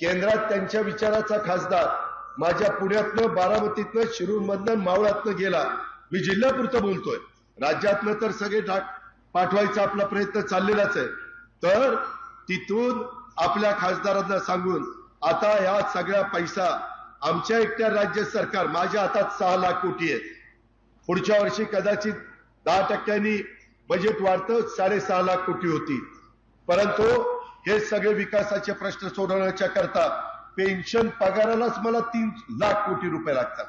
केंद्रात त्यांच्या विचाराचा खासदार माझ्या पुण्यातनं बारामतीतनं शिरूरमधनं मावळातनं गेला. मी जिल्ह्यापुरतं बोलतोय. राज्यातनं तर सगळे टाक पाठवायचा आपला प्रयत्न चाललेलाच आहे. तर तिथून आपल्या खासदारांना सांगून आता या सगळ्या पैसा आमच्या एकट्या राज्य सरकार माझ्या हातात सहा लाख कोटी आहेत. पुढच्या वर्षी कदाचित दहा टक्क्यांनी बजेट वाढतं साडेसहा लाख कोटी होती परंतु हे सगळे विकासाचे प्रश्न सोडवण्याच्या करता पेन्शन पगारालाच मला तीन लाख कोटी रुपये लागतात.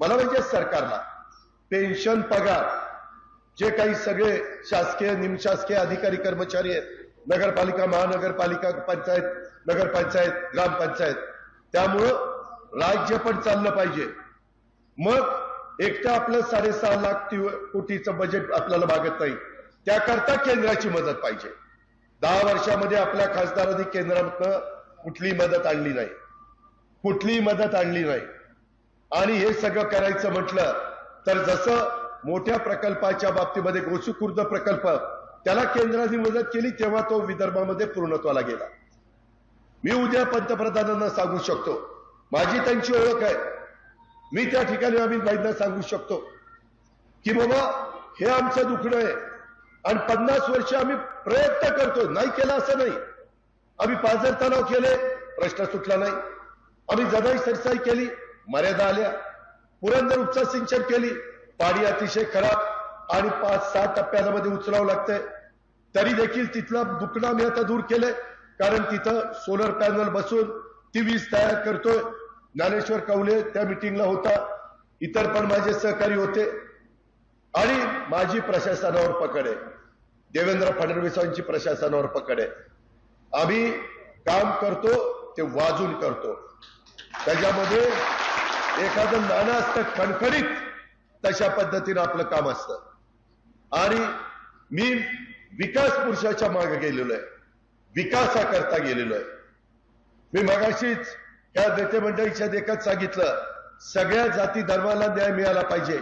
मला म्हणजे सरकारला. पेन्शन पगार जे काही सगळे शासकीय निमशासकीय अधिकारी कर्मचारी आहेत. नगरपालिका महानगरपालिका पंचायत नगरपंचायत ग्रामपंचायत. त्यामुळं राज्य पण चाललं पाहिजे. मग एकटं आपलं साडेसहा लाख कोटीचं बजेट आपल्याला मागत नाही. त्याकरता केंद्राची मदत पाहिजे. दहा वर्षामध्ये आपल्या खासदारांनी केंद्रातनं कुठलीही मदत आणली नाही. कुठलीही मदत आणली नाही. आणि हे सगळं करायचं म्हटलं तर जसं मोठ्या प्रकल्पाच्या बाबतीमध्ये गोसुखुर्द प्रकल्प त्याला केंद्राने मदत केली तेव्हा तो विदर्भामध्ये पूर्णत्वाला गेला. मी उद्या पंतप्रधानांना सांगू शकतो. माझी त्यांची ओळख आहे. मी त्या ठिकाणी अमित भाईंना सांगू शकतो. की बाबा हे आमचं दुखणं आहे. आणि पन्नास वर्ष आम्ही प्रयत्न करतोय नाही केला असं नाही. आम्ही पाझर तलाव केले प्रश्न सुटला नाही. आम्ही जदाई सरसाई केली मर्यादा आल्या. पुरंदर उपसा सिंचन केली पाणी अतिशय खराब आणि पाच सहा टप्प्यामध्ये उचलावं लागतंय. तरी देखील तिथला दुखणं आम्ही आता दूर केलंय कारण तिथं सोलर पॅनल बसून ती वीज तयार करतोय. ज्ञानेश्वर कवले त्या मिटिंगला होता. इतर पण माझे सहकारी होते. आणि माझी प्रशासनावर पकड आहे. देवेंद्र फडणवीसांची प्रशासनावर पकड आहे. आम्ही काम करतो ते वाजून करतो. त्याच्यामध्ये एखादं नाणं असतं खणखणीत तशा पद्धतीनं आपलं काम असतं. आणि मी विकास पुरुषाच्या मागे गेलेलो आहे. विकासाकरता गेलेलो आहे. मी मगाशीच या नेते मंडळीच्या देखत सांगितलं सगळ्या जाती धर्माला न्याय मिळाला पाहिजे.